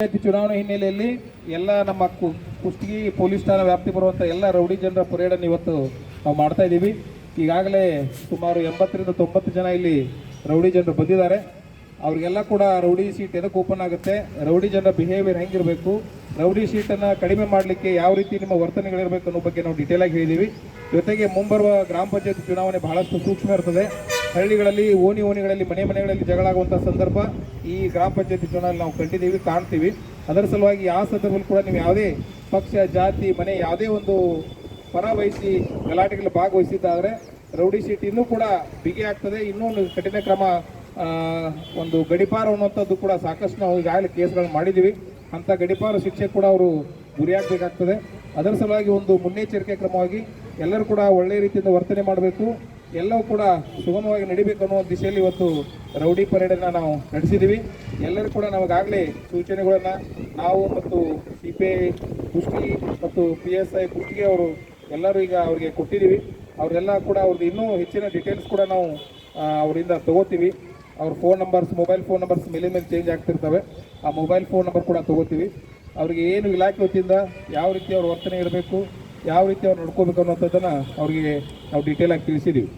ಪಂಚಾಯತಿ ಚುನಾವಣೆ ಹಿನ್ನೆಲೆಯಲ್ಲಿ ಎಲ್ಲ ನಮ್ಮ ಕು- ಕುಷ್ಟಗಿ ಪೊಲೀಸ್ ಠಾಣಾ ವ್ಯಾಪ್ತಿ ಬರುವಂಥ ಎಲ್ಲ ರೌಡಿ ಜನರ ಪರೇಡನ್ನು ಇವತ್ತು ನಾವು ಮಾಡ್ತಾ ಇದ್ದೀವಿ. ಈಗಾಗಲೇ ಸುಮಾರು ಎಂಬತ್ತರಿಂದ ತೊಂಬತ್ತು ಜನ ಇಲ್ಲಿ ರೌಡಿ ಜನರು ಬಂದಿದ್ದಾರೆ. ಅವ್ರಿಗೆಲ್ಲ ಕೂಡ ರೌಡಿ ಸೀಟ್ ಎದಕ್ಕೆ ಓಪನ್ ಆಗುತ್ತೆ? ರೌಡಿ ಜನರ ಬಿಹೇವಿಯರ್ ಹೆಂಗಿರಬೇಕು? ರೌಡಿ ಸೀಟನ್ನು ಕಡಿಮೆ ಮಾಡಲಿಕ್ಕೆ ಯಾವ ರೀತಿ ನಿಮ್ಮ ವರ್ತನೆಗಳಿರಬೇಕು ಅನ್ನೋ ಬಗ್ಗೆ ನಾವು ಡೀಟೇಲ್ ಆಗಿ ಹೇಳಿದ್ದೀವಿ. ಜೊತೆಗೆ ಮುಂಬರುವ ಗ್ರಾಮ ಪಂಚಾಯತ್ ಚುನಾವಣೆ ಬಹಳಷ್ಟು ಸೂಕ್ಷ್ಮ ಇರ್ತದೆ. ಹಳ್ಳಿಗಳಲ್ಲಿ, ಓಣಿ ಓಣಿಗಳಲ್ಲಿ, ಮನೆ ಮನೆಗಳಲ್ಲಿ ಜಗಳ ಆಗುವಂಥ ಸಂದರ್ಭ ಈ ಗ್ರಾಮ ಪಂಚಾಯತಿ ಚುನಾವಣೆ ನಾವು ಕಂಡಿದ್ದೀವಿ, ಕಾಣ್ತೀವಿ. ಅದರ ಸಲುವಾಗಿ ಆ ಸಂದರ್ಭದಲ್ಲಿ ಕೂಡ ನೀವು ಯಾವುದೇ ಪಕ್ಷ, ಜಾತಿ, ಮನೆ ಯಾವುದೇ ಒಂದು ಪರ ವಹಿಸಿ ಗಲಾಟೆಗಳಲ್ಲಿ ಭಾಗವಹಿಸಿದ್ದಾದರೆ ರೌಡಿ ಶೀಟ್ ಇನ್ನೂ ಕೂಡ ಬಿಗಿ ಆಗ್ತದೆ. ಇನ್ನೂ ಕಠಿಣ ಕ್ರಮ ಒಂದು ಗಡಿಪಾರ ಅನ್ನುವಂಥದ್ದು ಕೂಡ ಸಾಕಷ್ಟು ನಾವು ಈಗಾಗಲೇ ಕೇಸ್ಗಳನ್ನು ಮಾಡಿದ್ದೀವಿ. ಅಂಥ ಗಡಿಪಾರ ಶಿಕ್ಷೆ ಕೂಡ ಅವರು ಗುರಿಯಾಗಬೇಕಾಗ್ತದೆ ಅದರ ಸಲುವಾಗಿ ಒಂದು ಮುನ್ನೆಚ್ಚರಿಕೆ ಕ್ರಮವಾಗಿ ಎಲ್ಲರೂ ಕೂಡ ಒಳ್ಳೆಯ ರೀತಿಯಿಂದ ವರ್ತನೆ ಮಾಡಬೇಕು. ಎಲ್ಲವೂ ಕೂಡ ಸುಗಮವಾಗಿ ನಡಿಬೇಕು ಅನ್ನೋ ದಿಶೆಯಲ್ಲಿ ಇವತ್ತು ರೌಡಿ ಪರೇಡನ್ನು ನಾವು ನಡೆಸಿದ್ದೀವಿ ಎಲ್ಲರೂ ಕೂಡ ನಮಗಾಗಲೇ ಸೂಚನೆಗಳನ್ನು ನಾವು ಮತ್ತು ಸಿ ಪಿ ಐ ಕುಷ್ಟಿ ಮತ್ತು ಪಿ ಎಸ್ ಐ ಕುಷ್ಟಿಗೆ ಅವರು ಎಲ್ಲರೂ ಈಗ ಅವರಿಗೆ ಕೊಟ್ಟಿದ್ದೀವಿ ಅವರೆಲ್ಲ ಕೂಡ ಅವ್ರದ್ದು ಇನ್ನೂ ಹೆಚ್ಚಿನ ಡೀಟೇಲ್ಸ್ ಕೂಡ ನಾವು ಅವರಿಂದ ತಗೋತೀವಿ. ಅವ್ರ phone numbers mobile phone numbers ಮೇಲೆ ಮೇಲೆ ಚೇಂಜ್ ಆಗ್ತಿರ್ತವೆ. ಆ ಮೊಬೈಲ್ ಫೋನ್ ನಂಬರ್ ಕೂಡ ತಗೋತೀವಿ. ಅವ್ರಿಗೆ ಏನು ಇಲಾಖೆ ವತಿಯಿಂದ ಯಾವ ರೀತಿ ಅವ್ರ ವರ್ತನೆ ಇರಬೇಕು ಯಾವ ರೀತಿ ಅವ್ರು ನೋಡ್ಕೋಬೇಕು ಅನ್ನೋಂಥದ್ದನ್ನು ಅವರಿಗೆ ನಾವು ಡೀಟೇಲ್ ಆಗಿ ತಿಳಿಸಿದ್ದೀವಿ